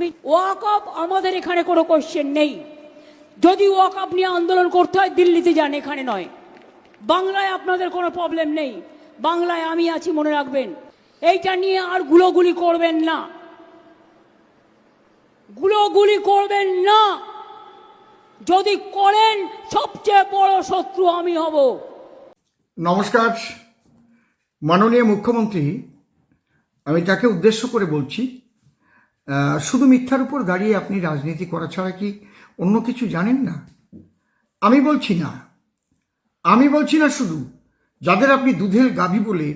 ওয়াকআপ আমাদের এখানে কোনো কোশ্চেন নেই। যদি ওয়াকআপ নিয়ে আন্দোলন করতে হয়, দিল্লিতে যান, এখানে নয়। বাংলায় আপনাদের কোনো প্রবলেম নেই। বাংলায় আমি আছি, মনে রাখবেন। এইটা নিয়ে আর গুলোগুলি করবেন না। গুলোগুলি করবেন না। যদি করেন, সবচেয়ে বড় শত্রু আমি হব। নমস্কার। মাননীয় মুখ্যমন্ত্রী, আমি তাকে উদ্দেশ্য করে বলছি শুধু মিথ্যার উপর দাঁড়িয়ে আপনি রাজনীতি করা ছাড়া কি অন্য কিছু জানেন না? আমি বলছি না। আমি বলছি না শুধু, যাদের আপনি দুধের গাভী বলে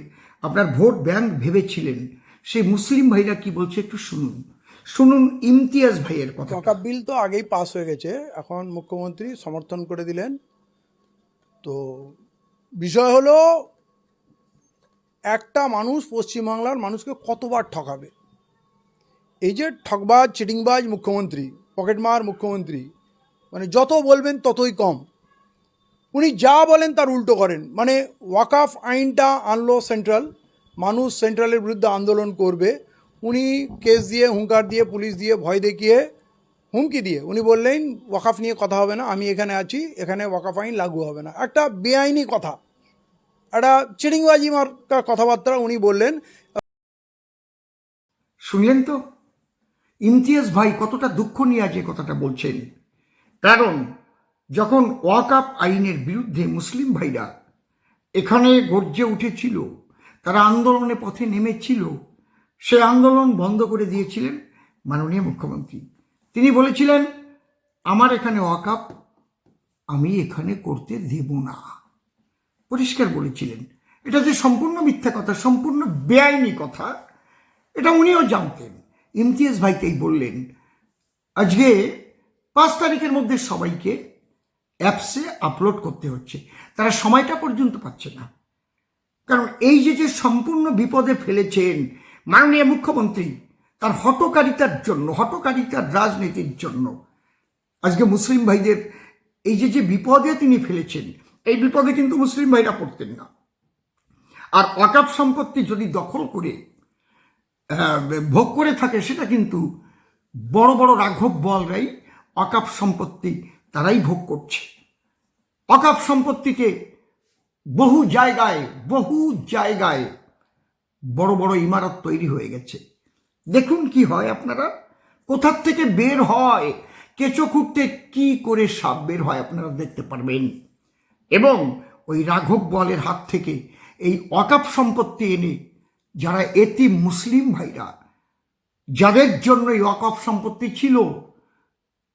আপনার ভোট ব্যাংক ভেবেছিলেন, সেই মুসলিম ভাইরা কি বলছে একটু শুনুন। শুনুন ইমতিয়াজ ভাইয়ের কথা বিল তো আগেই পাস হয়ে গেছে, এখন মুখ্যমন্ত্রী সমর্থন করে দিলেন। তো বিষয় হলো, একটা মানুষ পশ্চিমবাংলার মানুষকে কতবার ঠকাবে? এই যে ঠকবাজ, চিটিংবাজ মুখ্যমন্ত্রী, পকেটমার মুখ্যমন্ত্রী মানে যত বলবেন ততই কম। উনি যা বলেন তার উল্টো করেন। মানে ওয়াকাফ আইনটা আনলো সেন্ট্রাল, মানুষ সেন্ট্রালের বিরুদ্ধে আন্দোলন করবে। উনি কেস দিয়ে, হুঙ্কার দিয়ে, পুলিশ দিয়ে, ভয় দেখিয়ে, হুমকি দিয়ে, উনি বললেন, ওয়াকাফ নিয়ে কথা হবে না, আমি এখানে আছি, এখানে ওয়াকাফ আইন লাগু হবে না। একটা বেআইনি কথা। একটা চিটিংবাজি মার্কা কথাবার্তা উনি বললেন। শুনলেন তো? ইমতিয়াজ ভাই কতটা দুঃখ নিয়ে আজ কথাটা বলছেন। কারণ, যখন ওয়াকআপ আইনের বিরুদ্ধে মুসলিম ভাইরা এখানে গর্জে উঠেছিল, তারা আন্দোলনের পথে নেমেছিল, সে আন্দোলন বন্ধ করে দিয়েছিলেন মাননীয় মুখ্যমন্ত্রী। তিনি বলেছিলেন, আমার এখানে ওয়াকআপ আমি এখানে করতে দেব না। পরিষ্কার বলেছিলেন। এটা যে সম্পূর্ণ মিথ্যা কথা, সম্পূর্ণ বেআইনি কথা, এটা উনিও জানতেন। ইমতিয়াজ ভাইকেই বললেন, আজকে পাঁচ তারিখের মধ্যে সবাইকে অ্যাপসে আপলোড করতে হচ্ছে। তারা সময়টা পর্যন্ত পাচ্ছে না। কারণ এই যে যে সম্পূর্ণ বিপদে ফেলেছেন মাননীয় মুখ্যমন্ত্রী, তার হটকারিতার জন্য হটকারিতার রাজনীতির জন্য, আজকে মুসলিম ভাইদের এই যে যে বিপদে তিনি ফেলেছেন, এই বিপদে কিন্তু মুসলিম ভাইরা পড়তেন না। আর অকাপ সম্পত্তি যদি দখল করে ভোগ করে থাকে, সেটা কিন্তু বড় বড় রাঘব বলরাই অকাপ সম্পত্তি তারাই ভোগ করছে। অকাপ সম্পত্তিকে বহু জায়গায় বহু জায়গায় বড় বড় ইমারত তৈরি হয়ে গেছে। দেখুন কি হয় আপনারা, কোথার থেকে বের হয়, কেঁচো খুঁড়তে কি করে সাপ বের হয় আপনারা দেখতে পারবেন। এবং ওই রাঘব বলের হাত থেকে এই অকাপ সম্পত্তি এনে যারা এতি মুসলিম ভাইরা, যাদের জন্য এই অকপ সম্পত্তি ছিল,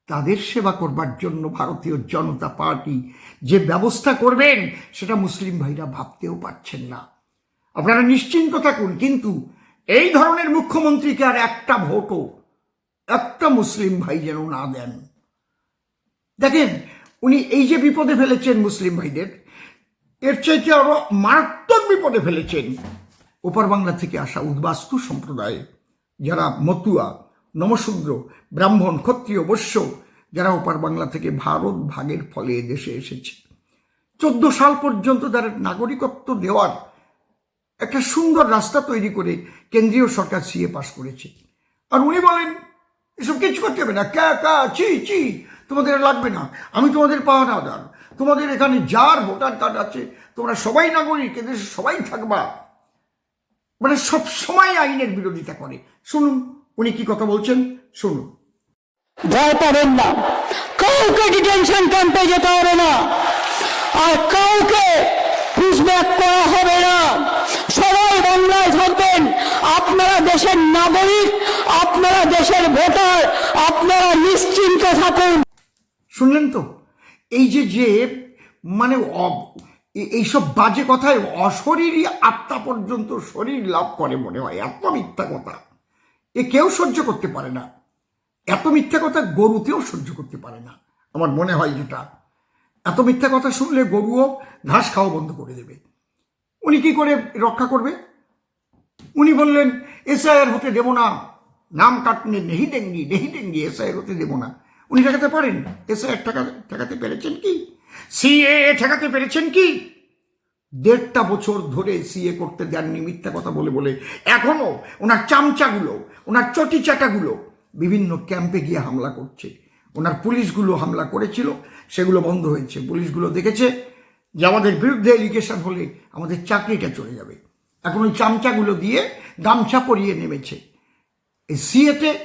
তাদের সেবা করবার জন্য ভারতীয় জনতা পার্টি যে ব্যবস্থা করবেন, সেটা মুসলিম ভাইরা ভাবতেও পারছেন না। আপনারা নিশ্চিন্ত থাকুন, কিন্তু এই ধরনের মুখ্যমন্ত্রীকে আর একটা ভোটও, একটা মুসলিম ভাই যেন না দেন। দেখেন, উনি এই যে বিপদে ফেলেছেন মুসলিম ভাইদের, এর চাইতে আরও মারাত্মক বিপদে ফেলেছেন। ওপার বাংলা থেকে আসা উদ্বাস্তু সম্প্রদায়, যারা মতুয়া, নমশূদ্র, ব্রাহ্মণ, ক্ষত্রিয়, বৈশ্য, যারা ওপার বাংলা থেকে ভারত ভাগের ফলে দেশে এসেছে। চোদ্দ সাল পর্যন্ত তাদের নাগরিকত্ব দেওয়ার একটা সুন্দর রাস্তা তৈরি করে কেন্দ্রীয় সরকার সিএ পাশ করেছে। আর উনি বলেন, এসব কিছু করতে হবে না। ক্যা কা চি চি তোমাদের লাগবে না। আমি তোমাদের পাওয়ানাদার তোমাদের এখানে যার ভোটার কার্ড আছে, তোমরা সবাই নাগরিক, এদেশে সবাই থাকবা। মানে সব সময় আইনের বিরোধিতা করে। শুনুন উনি কি কথা বলছেন? শুনুন। ভয় পাবেন না। কাউকে ডিটেনশন ক্যাম্পে যেতে হবে না। আর কাউকে পুষব্যাক করা হবে না। সবাই বাংলায় থাকবেন। আপনারা দেশের নাগরিক আপনারা দেশের ভোটার আপনারা নিশ্চিন্ত থাকুন। শুনলেন তো? এই যে যে মানে এইসব বাজে কথায় অশরীরই আত্মা পর্যন্ত শরীর লাভ করে মনে হয়। এত মিথ্যা কথা। এ কেউ সহ্য করতে পারে না। এত মিথ্যা কথা গরুতেও সহ্য করতে পারে না। আমার মনে হয় যেটা। এত মিথ্যা কথা শুনলে গরুও ঘাস খাওয়া বন্ধ করে দেবে। উনি কি করে রক্ষা করবে? উনি বললেন, এসআইআর হতে দেব না। নাম কাটনে নেহি ডেঙ্গি নেহি ডেঙ্গি, এসআইআর হতে দেব না। উনি ঠেকাতে পারেন? এসআইআর ঠেকা ঠেকাতে পেরেছেন কি? সিএ ঠেকাতে পেরেছেন কি? দেড়টা বছর ধরে সিএ করতে দেননি মিথ্যা কথা বলে বলে। এখনও ওনার চামচাগুলো, ওনার চটি চাটাগুলো বিভিন্ন ক্যাম্পে গিয়ে হামলা করছে। ওনার পুলিশগুলো হামলা করেছিল, সেগুলো বন্ধ হয়েছে। পুলিশগুলো দেখেছে যে আমাদের বিরুদ্ধে এলিগেশন হলে আমাদের চাকরিটা চলে যাবে। এখন ওই চামচাগুলো দিয়ে গামছা পরিয়ে নেমেছে। এই সিএতে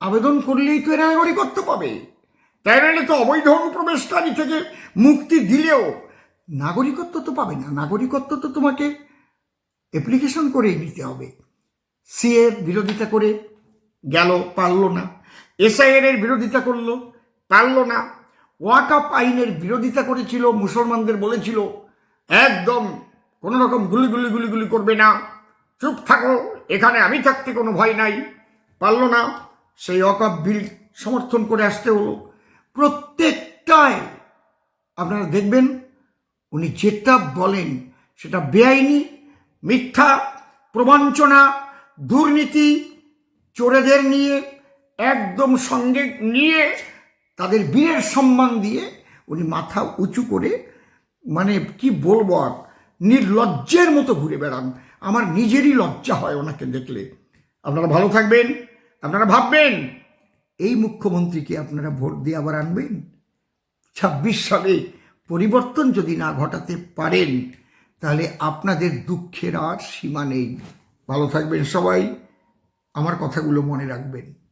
আবেদন করলেই তো এরা নাগরিকত্ব পাবে। তাই নাহলে তো অবৈধ অনুপ্রবেশকারী থেকে মুক্তি দিলেও নাগরিকত্ব তো পাবে না। নাগরিকত্ব তো তোমাকে অ্যাপ্লিকেশন করেই নিতে হবে। সিএর বিরোধিতা করে গেল, পারল না। এসআইএর এর বিরোধিতা করল, পারল না। ওয়াকাপ আইনের বিরোধিতা করেছিল, মুসলমানদের বলেছিল, একদম কোনো রকম গুলি গুলি গুলি গুলি করবে না। চুপ থাকো, এখানে আমি থাকতে কোনো ভয় নাই। পারল না। সেই ওয়াকাপ বিল সমর্থন করে আসতে হলো। প্রত্যেকটায় আপনারা দেখবেন, উনি যেটা বলেন সেটা বেআইনি, মিথ্যা, প্রবঞ্চনা, দুর্নীতি, চোরেদের নিয়ে, একদম সঙ্গে নিয়ে, তাদের বীরের সম্মান দিয়ে উনি মাথা উঁচু করে মানে কি বলব আর, নির্লজ্জের মতো ঘুরে বেড়ান। আমার নিজেরই লজ্জা হয় ওনাকে দেখলে। আপনারা ভালো থাকবেন, আপনারা ভাববেন এই মুখ্যমন্ত্রীকে আপনারা ভোট দিয়ে আবার আনবেন? ছাব্বিশ সালে পরিবর্তন যদি না ঘটাতে পারেন, তাহলে আপনাদের দুঃখের আর সীমা নেই। ভালো থাকবেন সবাই। আমার কথাগুলো মনে রাখবেন।